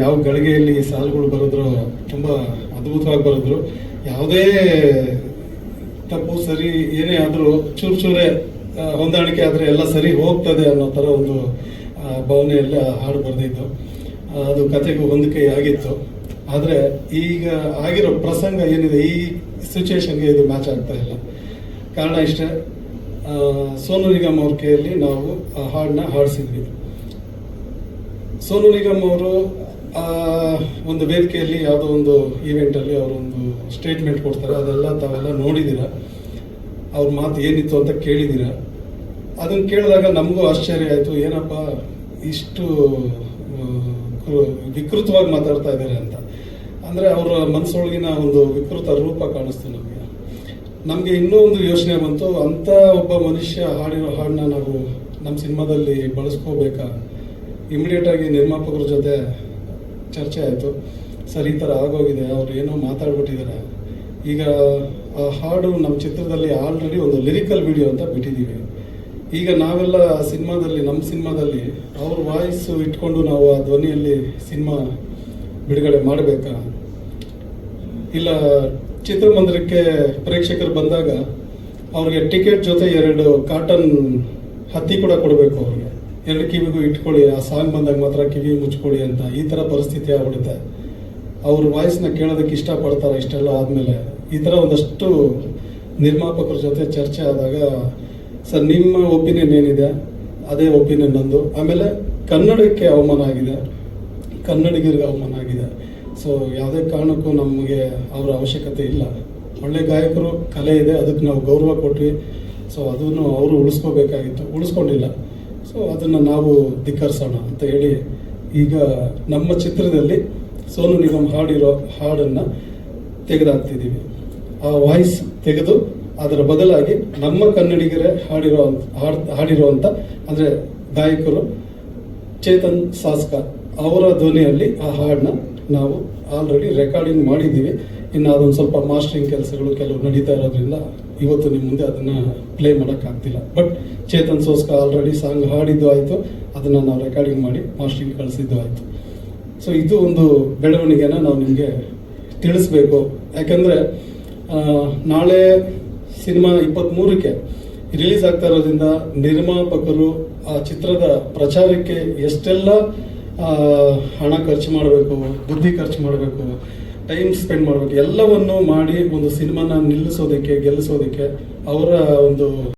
ಯಾವ ಗಳಿಗೆಯಲ್ಲಿ ಸಾಲುಗಳು ಬರೆದ್ರು ತುಂಬಾ ಅದ್ಭುತವಾಗಿ ಬರೆದ್ರು. ಯಾವುದೇ ತಪ್ಪು ಸರಿ ಏನೇ ಆದ್ರೂ ಚೂರು ಚೂರೇ ಹೊಂದಾಣಿಕೆ ಆದ್ರೆ ಎಲ್ಲ ಸರಿ ಹೋಗ್ತದೆ ಅನ್ನೋ ತರ ಒಂದು ಭಾವನೆಯಲ್ಲಿ ಹಾಡು ಬರೆದಿದ್ದು ಅದು ಕತೆಗೂ ಹೊಂದಿಕೆ ಆಗಿತ್ತು. ಆದ್ರೆ ಈಗ ಆಗಿರೋ ಪ್ರಸಂಗ ಏನಿದೆ, ಈ ಸಿಚುವೇಶನ್ಗೆ ಇದು ಮ್ಯಾಚ್ ಆಗ್ತಾ ಇಲ್ಲ. ಕಾರಣ ಇಷ್ಟೇ ಸೋನು ನಿಗಮ್ ಅವ್ರ ಕೈಯಲ್ಲಿ ನಾವು ಆ ಹಾಡನ್ನ ಹಾಡಿಸಿದ್ವಿ. ಸೋನು ನಿಗಮ್ ಅವರು ಒಂದು ವೇದಿಕೆಯಲ್ಲಿ ಯಾವುದೋ ಒಂದು ಈವೆಂಟಲ್ಲಿ ಅವರೊಂದು ಸ್ಟೇಟ್ಮೆಂಟ್ ಕೊಡ್ತಾರೆ. ಅದೆಲ್ಲ ತಾವೆಲ್ಲ ನೋಡಿದ್ದೀರಾ? ಅವ್ರ ಮಾತು ಏನಿತ್ತು ಅಂತ ಕೇಳಿದ್ದೀರಾ? ಅದನ್ನು ಕೇಳಿದಾಗ ನಮಗೂ ಆಶ್ಚರ್ಯ ಆಯಿತು. ಏನಪ್ಪ, ಇಷ್ಟು ವಿಕೃತವಾಗಿ ಮಾತಾಡ್ತಾ ಇದ್ದಾರೆ ಅಂತ. ಅಂದರೆ ಅವರ ಮನಸ್ಸೊಳಗಿನ ಒಂದು ವಿಕೃತ ರೂಪ ಕಾಣಿಸ್ತು ನಮಗೆ. ನಮಗೆ ಇನ್ನೂ ಒಂದು ಯೋಚನೆ ಬಂತು. ಅಂಥ ಒಬ್ಬ ಮನುಷ್ಯ ಹಾಡಿರೋ ಹಾಡನ್ನ ನಾವು ನಮ್ಮ ಸಿನಿಮಾದಲ್ಲಿ ಬಳಸ್ಕೋಬೇಕಾ? ಇಮಿಡಿಯೇಟ್ ಆಗಿ ನಿರ್ಮಾಪಕರ ಜೊತೆ ಚರ್ಚೆ ಆಯಿತು. ಸರ್, ಈ ಥರ ಆಗೋಗಿದೆ. ಅವ್ರು ಏನೋ ಮಾತಾಡ್ಬಿಟ್ಟಿದ್ದಾರೆ. ಈಗ, ಆ ಹಾಡು ನಮ್ಮ ಚಿತ್ರದಲ್ಲಿ ಆಲ್ರೆಡಿ ಒಂದು ಲಿರಿಕಲ್ ವಿಡಿಯೋ ಅಂತ ಬಿಟ್ಟಿದ್ದೀವಿ. ಈಗ ನಾವೆಲ್ಲ ಸಿನಿಮಾದಲ್ಲಿ, ನಮ್ಮ ಸಿನಿಮಾದಲ್ಲಿ ಅವ್ರ ವಾಯ್ಸ್ ಇಟ್ಕೊಂಡು ನಾವು ಆ ಧ್ವನಿಯಲ್ಲಿ ಸಿನಿಮಾ ಬಿಡುಗಡೆ ಮಾಡಬೇಕಾ? ಇಲ್ಲ, ಚಿತ್ರಮಂದಿರಕ್ಕೆ ಪ್ರೇಕ್ಷಕರು ಬಂದಾಗ ಅವ್ರಿಗೆ ಟಿಕೆಟ್ ಜೊತೆ ಎರಡು ಕಾಟನ್ ಹತ್ತಿ ಕೂಡ ಕೊಡಬೇಕು ಅವ್ರಿಗೆ. ಎರಡು ಕಿವಿಗೂ ಇಟ್ಕೊಳ್ಳಿ, ಆ ಸಾಂಗ್ ಬಂದಾಗ ಮಾತ್ರ ಕಿವಿ ಮುಚ್ಕೊಳ್ಳಿ ಅಂತ ಈ ಥರ ಪರಿಸ್ಥಿತಿ ಆಗ್ಬಿಡುತ್ತೆ. ಅವ್ರ ವಾಯ್ಸ್ನ ಕೇಳೋದಕ್ಕೆ ಇಷ್ಟಪಡ್ತಾರೆ ಇಷ್ಟೆಲ್ಲ ಆದಮೇಲೆ ಈ ಥರ ಒಂದಷ್ಟು ನಿರ್ಮಾಪಕರ ಜೊತೆ ಚರ್ಚೆ ಆದಾಗ, ಸರ್, ನಿಮ್ಮ ಒಪಿನಿಯನ್ ಏನಿದೆ? ಅದೇ ಒಪಿನಿಯನ್ ನಂದು. ಆಮೇಲೆ ಕನ್ನಡಕ್ಕೆ ಅವಮಾನ ಆಗಿದೆ. ಕನ್ನಡಿಗರಿಗೆ ಅವಮಾನ ಆಗಿದೆ. ಸೊ ಯಾವುದೇ ಕಾರಣಕ್ಕೂ ನಮಗೆ ಅವರ ಅವಶ್ಯಕತೆ ಇಲ್ಲ. ಒಳ್ಳೆ ಗಾಯಕರು, ಕಲೆ ಇದೆ, ಅದಕ್ಕೆ ನಾವು ಗೌರವ ಕೊಟ್ವಿ. ಸೊ ಅದನ್ನು ಅವರು ಉಳಿಸ್ಕೋಬೇಕಾಗಿತ್ತು. ಉಳಿಸ್ಕೊಂಡಿಲ್ಲ. ಸೊ ಅದನ್ನು ನಾವು ಧಿಕ್ಕರಿಸೋಣ ಅಂತ ಹೇಳಿ ಈಗ ನಮ್ಮ ಚಿತ್ರದಲ್ಲಿ ಸೋನು ನಿಗಮ್ ಹಾಡಿರೋ ಹಾಡನ್ನು ತೆಗೆದಾಕ್ತಿದ್ದೀವಿ. ಆ ವಾಯ್ಸ್ ತೆಗೆದು ಅದರ ಬದಲಾಗಿ ನಮ್ಮ ಕನ್ನಡಿಗರೇ ಹಾಡಿರೋ ಹಾಡ್ ಹಾಡಿರುವಂಥ ಅಂದರೆ ಗಾಯಕರು ಚೇತನ್ ಸಾಸ್ಕ ಅವರ ಧ್ವನಿಯಲ್ಲಿ ಆ ಹಾಡನ್ನ ನಾವು ಆಲ್ರೆಡಿ ರೆಕಾರ್ಡಿಂಗ್ ಮಾಡಿದ್ದೀವಿ. ಇನ್ನು ಅದೊಂದು ಸ್ವಲ್ಪ ಮಾಸ್ಟ್ರಿಂಗ್ ಕೆಲಸಗಳು ಕೆಲವು ನಡೀತಾ ಇರೋದ್ರಿಂದ ಇವತ್ತು ನಿಮ್ಮ ಮುಂದೆ ಅದನ್ನ play ಮಾಡೋಕ್ಕಾಗ್ತಿಲ್ಲ. But Chetan Sosca already song ಹಾಡಿದ್ದು ಆಯಿತು. ಅದನ್ನು ನಾವು ರೆಕಾರ್ಡಿಂಗ್ ಮಾಡಿ ಮಾಸ್ಟ್ರಿಂಗ್ ಕಳಿಸಿದ್ದು ಆಯಿತು. ಸೊ ಇದು ಒಂದು ಬೆಳವಣಿಗೆನ ನಾವು ನಿಮಗೆ ತಿಳಿಸ್ಬೇಕು. ಯಾಕಂದರೆ ನಾಳೆ ಸಿನಿಮಾ ಇಪ್ಪತ್ತ್ಮೂರಕ್ಕೆ ರಿಲೀಸ್ ಆಗ್ತಾ ಇರೋದ್ರಿಂದ ನಿರ್ಮಾಪಕರು ಆ ಚಿತ್ರದ ಪ್ರಚಾರಕ್ಕೆ ಎಷ್ಟೆಲ್ಲ ಹಣ ಖರ್ಚು ಮಾಡಬೇಕು, ಬುದ್ಧಿ ಖರ್ಚು ಮಾಡಬೇಕು ಟೈಮ್ ಸ್ಪೆಂಡ್ ಮಾಡಬೇಕು, ಎಲ್ಲವನ್ನು ಮಾಡಿ ಒಂದು ಸಿನಿಮಾನ ನಿಲ್ಲಿಸೋದಕ್ಕೆ, ಗೆಲ್ಲಿಸೋದಕ್ಕೆ ಅವರ ಒಂದು